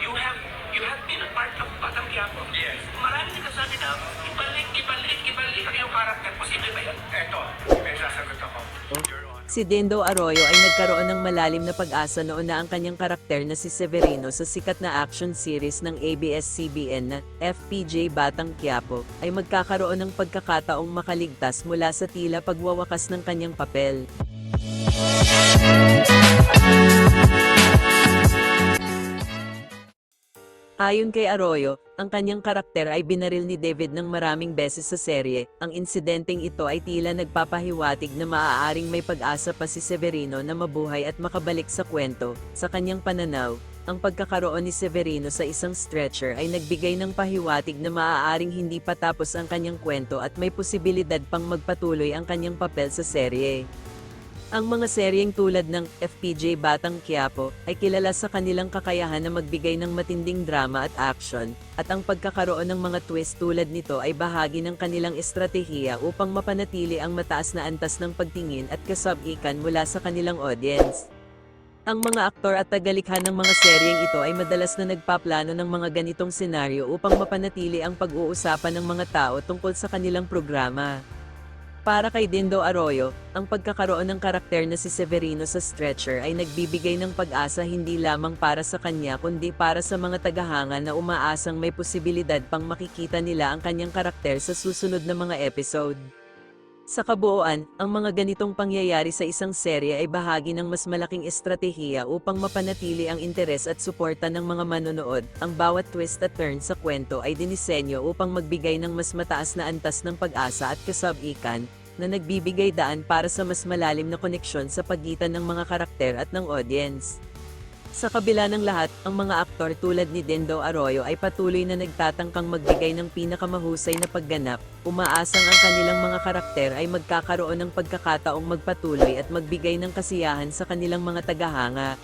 You have you have been a part of Batang Quiapo. Yes. Marami nagsasabi na ibalik, ibalik, ibalik ang iyong karakter. Posible ba yan? Eto, may sasagot ako. Your Honor. Si Dendo Arroyo ay nagkaroon ng malalim na pag-asa noon na ang kanyang karakter na si Severino sa sikat na action series ng ABS-CBN na FPJ Batang Quiapo ay magkakaroon ng pagkakataong makaligtas mula sa tila pagwawakas ng kanyang papel. Ayon kay Arroyo, ang kanyang karakter ay binaril ni David ng maraming beses sa serye. Ang insidenteng ito ay tila nagpapahiwatig na maaaring may pag-asa pa si Severino na mabuhay at makabalik sa kwento. Sa kanyang pananaw, ang pagkakaroon ni Severino sa isang stretcher ay nagbigay ng pahiwatig na maaaring hindi pa tapos ang kanyang kwento at may posibilidad pang magpatuloy ang kanyang papel sa serye. Ang mga seryeng tulad ng FPJ Batang Quiapo ay kilala sa kanilang kakayahan na magbigay ng matinding drama at action, at ang pagkakaroon ng mga twist tulad nito ay bahagi ng kanilang estratehiya upang mapanatili ang mataas na antas ng pagtingin at kasab-ikan mula sa kanilang audience. Ang mga aktor at tagalikha ng mga seryeng ito ay madalas na nagpaplano ng mga ganitong senaryo upang mapanatili ang pag-uusapan ng mga tao tungkol sa kanilang programa. Para kay Dindo Arroyo, ang pagkakaroon ng karakter na si Severino sa stretcher ay nagbibigay ng pag-asa hindi lamang para sa kanya kundi para sa mga tagahanga na umaasang may posibilidad pang makikita nila ang kanyang karakter sa susunod na mga episode. Sa kabuuan, ang mga ganitong pangyayari sa isang serye ay bahagi ng mas malaking estratehiya upang mapanatili ang interes at suporta ng mga manonood. Ang bawat twist at turn sa kwento ay dinisenyo upang magbigay ng mas mataas na antas ng pag-asa at kasab-ikan, na nagbibigay daan para sa mas malalim na koneksyon sa pagitan ng mga karakter at ng audience. Sa kabila ng lahat, ang mga aktor tulad ni Dendo Arroyo ay patuloy na nagtatangkang magbigay ng pinakamahusay na pagganap, umaasang ang kanilang mga karakter ay magkakaroon ng pagkakataong magpatuloy at magbigay ng kasiyahan sa kanilang mga tagahanga.